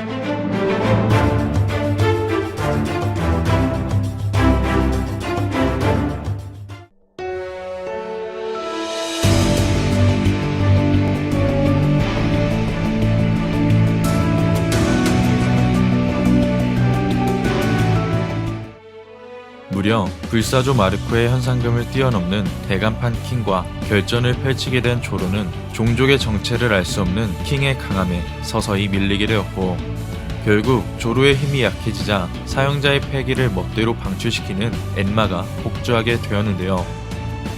Thank you. 무려 불사조 마르코의 현상금을 뛰어넘는 대간판 킹과 결전을 펼치게 된 조로는 종족의 정체를 알 수 없는 킹의 강함에 서서히 밀리게 되었고 결국 조로의 힘이 약해지자 사용자의 패기를 멋대로 방출시키는 엔마가 복주하게 되었는데요.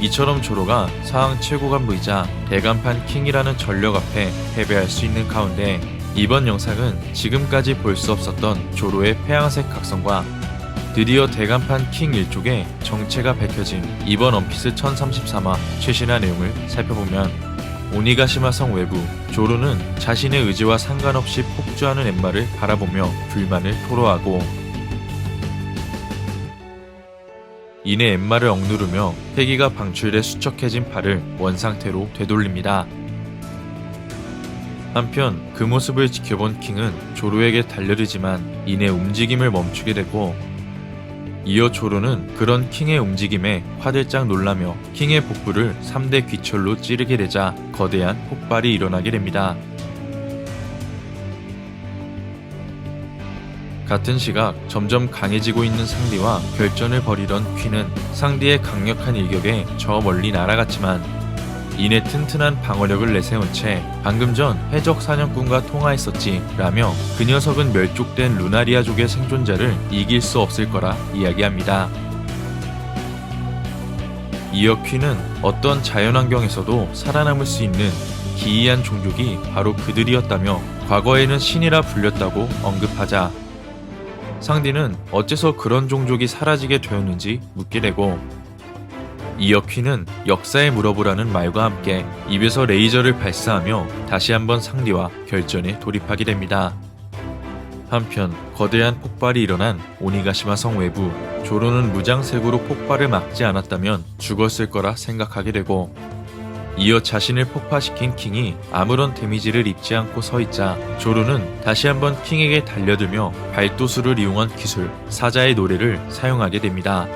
이처럼 조로가 사왕 최고 간부이자 대간판 킹이라는 전력 앞에 패배할 수 있는 가운데 이번 영상은 지금까지 볼 수 없었던 조로의 폐양색 각성과 드디어 대간판 킹 일족의 정체가 밝혀진 이번 원피스 1033화 최신화 내용을 살펴보면 오니가시마 성 외부 조로는 자신의 의지와 상관없이 폭주하는 엠마를 바라보며 불만을 토로하고 이내 엠마를 억누르며 폐기가 방출돼 수척해진 팔을 원상태로 되돌립니다. 한편 그 모습을 지켜본 킹은 조로에게 달려들지만 이내 움직임을 멈추게 되고 이어 조로는 그런 킹의 움직임에 화들짝 놀라며 킹의 복부를 3대 귀철로 찌르게 되자 거대한 폭발이 일어나게 됩니다. 같은 시각 점점 강해지고 있는 상디와 결전을 벌이던 퀸은 상디의 강력한 일격에 저 멀리 날아갔지만 이내 튼튼한 방어력을 내세운 채 방금 전 해적 사냥꾼과 통화했었지 라며 그 녀석은 멸족된 루나리아족의 생존자를 이길 수 없을 거라 이야기합니다. 이어 퀸은 어떤 자연환경에서도 살아남을 수 있는 기이한 종족이 바로 그들이었다며 과거에는 신이라 불렸다고 언급하자 상디는 어째서 그런 종족이 사라지게 되었는지 묻게 되고 이어 퀸은 역사에 물어보라는 말과 함께 입에서 레이저를 발사하며 다시 한번 상디와 결전에 돌입하게 됩니다. 한편 거대한 폭발이 일어난 오니가시마 성 외부 조로는 무장색으로 폭발을 막지 않았다면 죽었을 거라 생각하게 되고 이어 자신을 폭파시킨 킹이 아무런 데미지를 입지 않고 서 있자 조로는 다시 한번 킹에게 달려들며 발도수를 이용한 기술 사자의 노래를 사용하게 됩니다.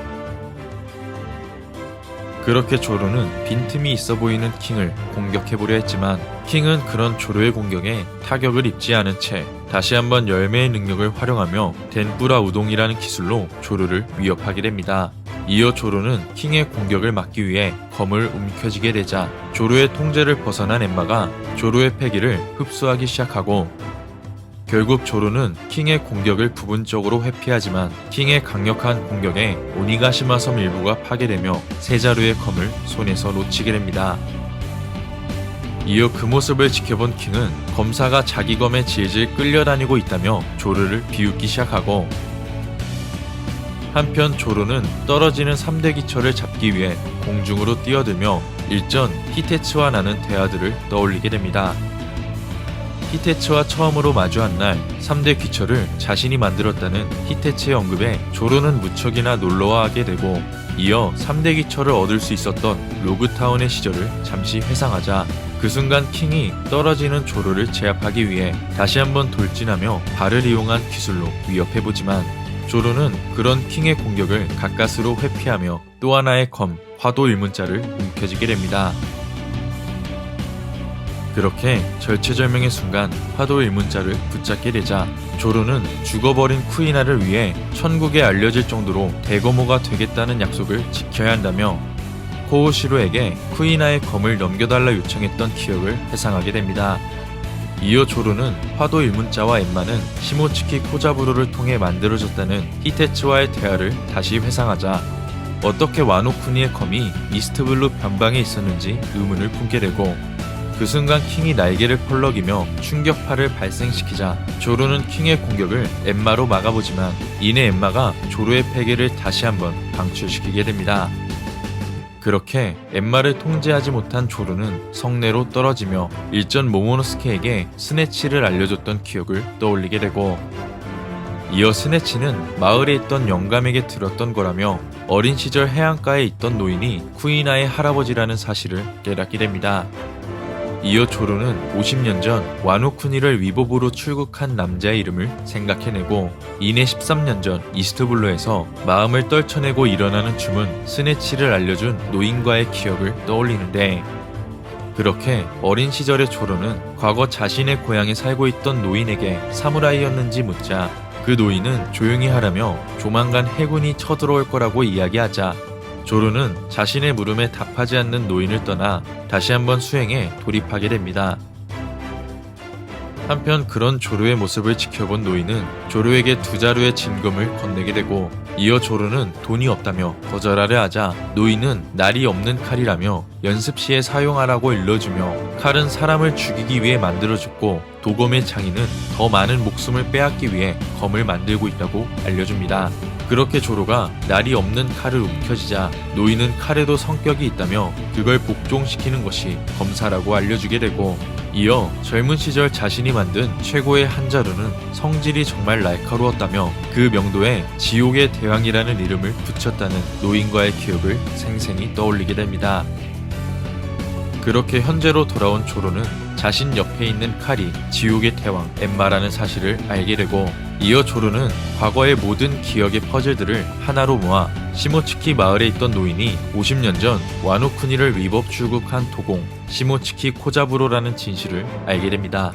그렇게 조로는 빈틈이 있어 보이는 킹을 공격해보려 했지만 킹은 그런 조로의 공격에 타격을 입지 않은 채 다시 한번 열매의 능력을 활용하며 덴뿌라 우동이라는 기술로 조로를 위협하게 됩니다. 이어 조로는 킹의 공격을 막기 위해 검을 움켜쥐게 되자 조로의 통제를 벗어난 엠마가 조로의 패기를 흡수하기 시작하고 결국 조로는 킹의 공격을 부분적으로 회피하지만 킹의 강력한 공격에 오니가시마 섬 일부가 파괴되며 세자루의 검을 손에서 놓치게 됩니다. 이어 그 모습을 지켜본 킹은 검사가 자기 검에 질질 끌려다니고 있다며 조르를 비웃기 시작하고 한편 조르는 떨어지는 3대 기철을 잡기 위해 공중으로 뛰어들며 일전 히테츠와 나는 대화들을 떠올리게 됩니다. 히테츠와 처음으로 마주한 날 3대 귀철을 자신이 만들었다는 히테츠의 언급에 조로는 무척이나 놀라워하게 되고 이어 3대 귀철을 얻을 수 있었던 로그타운의 시절을 잠시 회상하자 그 순간 킹이 떨어지는 조로를 제압하기 위해 다시 한번 돌진하며 발을 이용한 기술로 위협해보지만 조로는 그런 킹의 공격을 가까스로 회피하며 또 하나의 검, 화도 일문자를 움켜쥐게 됩니다. 그렇게 절체절명의 순간 화도 일문자를 붙잡게 되자 조로는 죽어버린 쿠이나를 위해 천국에 알려질 정도로 대거모가 되겠다는 약속을 지켜야 한다며 코오시로에게 쿠이나의 검을 넘겨달라 요청했던 기억을 회상하게 됩니다. 이어 조로는 화도 일문자와 엠마는 시모츠키 코자부로를 통해 만들어졌다는 히테츠와의 대화를 다시 회상하자 어떻게 와노쿠니의 검이 이스트블루 변방에 있었는지 의문을 품게 되고 그 순간 킹이 날개를 펄럭이며 충격파를 발생시키자 조로는 킹의 공격을 엠마로 막아보지만 이내 엠마가 조로의 패기를 다시 한번 방출시키게 됩니다. 그렇게 엠마를 통제하지 못한 조로는 성내로 떨어지며 일전 모모노스케에게 스네치를 알려줬던 기억을 떠올리게 되고 이어 스네치는 마을에 있던 영감에게 들었던 거라며 어린 시절 해안가에 있던 노인이 쿠이나의 할아버지라는 사실을 깨닫게 됩니다. 이어 조로는 50년 전 와노쿠니를 위법으로 출국한 남자의 이름을 생각해내고 이내 13년 전 이스트블루에서 마음을 떨쳐내고 일어나는 주문 스네치를 알려준 노인과의 기억을 떠올리는데 그렇게 어린 시절의 조로는 과거 자신의 고향에 살고 있던 노인에게 사무라이였는지 묻자 그 노인은 조용히 하라며 조만간 해군이 쳐들어올 거라고 이야기하자 조로는 자신의 물음에 답하지 않는 노인을 떠나 다시 한번 수행에 돌입하게 됩니다. 한편 그런 조로의 모습을 지켜본 노인은 조로에게 두 자루의 진금을 건네게 되고 이어 조로는 돈이 없다며 거절하려 하자 노인은 날이 없는 칼이라며 연습 시에 사용하라고 일러주며 칼은 사람을 죽이기 위해 만들어졌고 도검의 장인은 더 많은 목숨을 빼앗기 위해 검을 만들고 있다고 알려줍니다. 그렇게 조로가 날이 없는 칼을 움켜쥐자 노인은 칼에도 성격이 있다며 그걸 복종시키는 것이 검사라고 알려주게 되고 이어 젊은 시절 자신이 만든 최고의 한자루는 성질이 정말 날카로웠다며 그 명도에 지옥의 대왕이라는 이름을 붙였다는 노인과의 기억을 생생히 떠올리게 됩니다. 그렇게 현재로 돌아온 조로는 자신 옆에 있는 칼이 지옥의 대왕 엠마라는 사실을 알게 되고 이어 조로는 과거의 모든 기억의 퍼즐들을 하나로 모아 시모츠키 마을에 있던 노인이 50년 전 와노쿠니를 위법 출국한 도공 시모츠키 코자부로라는 진실을 알게 됩니다.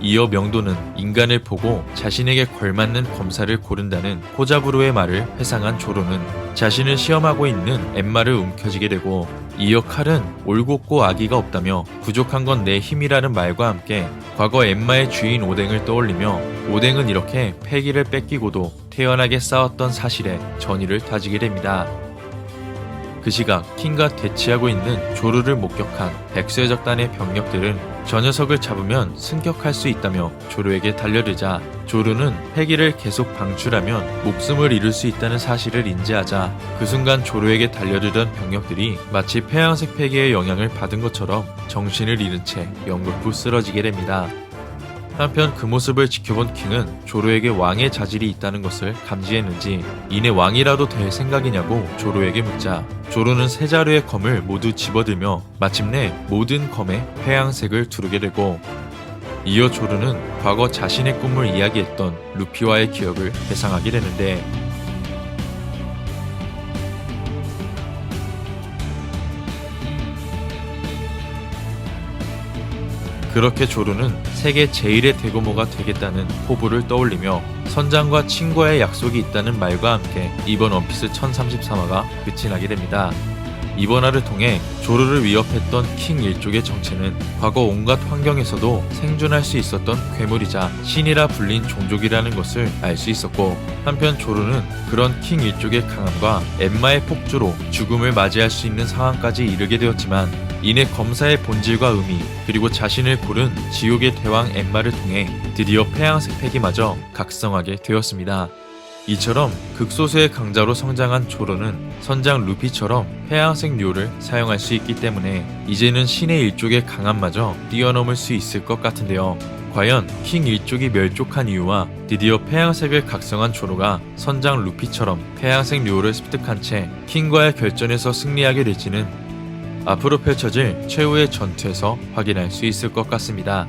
이어 명도는 인간을 보고 자신에게 걸맞는 검사를 고른다는 코자부로의 말을 회상한 조로는 자신을 시험하고 있는 엠마를 움켜쥐게 되고 이어 칼은 올곧고 아기가 없다며 부족한 건 내 힘이라는 말과 함께 과거 엠마의 주인 오뎅을 떠올리며 오뎅은 이렇게 패기를 뺏기고도 태연하게 싸웠던 사실에 전의를 다지게 됩니다. 그 시각 킹과 대치하고 있는 조르를 목격한 백쇄적단의 병력들은 저 녀석을 잡으면 승격할 수 있다며 조르에게 달려들자 조르는 패기를 계속 방출하면 목숨을 잃을 수 있다는 사실을 인지하자 그 순간 조르에게 달려들던 병력들이 마치 폐양색 패기의 영향을 받은 것처럼 정신을 잃은 채 연극부 쓰러지게 됩니다. 한편 그 모습을 지켜본 킹은 조로에게 왕의 자질이 있다는 것을 감지했는지 이내 왕이라도 될 생각이냐고 조로에게 묻자 조로는 세 자루의 검을 모두 집어들며 마침내 모든 검에 회양색을 두르게 되고 이어 조르는 과거 자신의 꿈을 이야기했던 루피와의 기억을 회상하게 되는데 그렇게 조르는 세계 제일의 대고모가 되겠다는 포부를 떠올리며 선장과 친구와의 약속이 있다는 말과 함께 이번 원피스 1033화가 끝이 나게 됩니다. 이번 화를 통해 조르를 위협했던 킹 일족의 정체는 과거 온갖 환경에서도 생존할 수 있었던 괴물이자 신이라 불린 종족이라는 것을 알 수 있었고 한편 조르는 그런 킹 일족의 강함과 엠마의 폭주로 죽음을 맞이할 수 있는 상황까지 이르게 되었지만 이내 검사의 본질과 의미 그리고 자신을 고른 지옥의 대왕 엠마를 통해 드디어 폐양색 패기마저 각성하게 되었습니다. 이처럼 극소수의 강자로 성장한 조로는 선장 루피처럼 해양색 료를 사용할 수 있기 때문에 이제는 신의 일족의 강함마저 뛰어넘을 수 있을 것 같은데요. 과연 킹 일족이 멸족한 이유와 드디어 폐양색을 각성한 조로가 선장 루피처럼 폐양색 료를 습득한 채 킹과의 결전에서 승리하게 될지는 앞으로 펼쳐질 최후의 전투에서 확인할 수 있을 것 같습니다.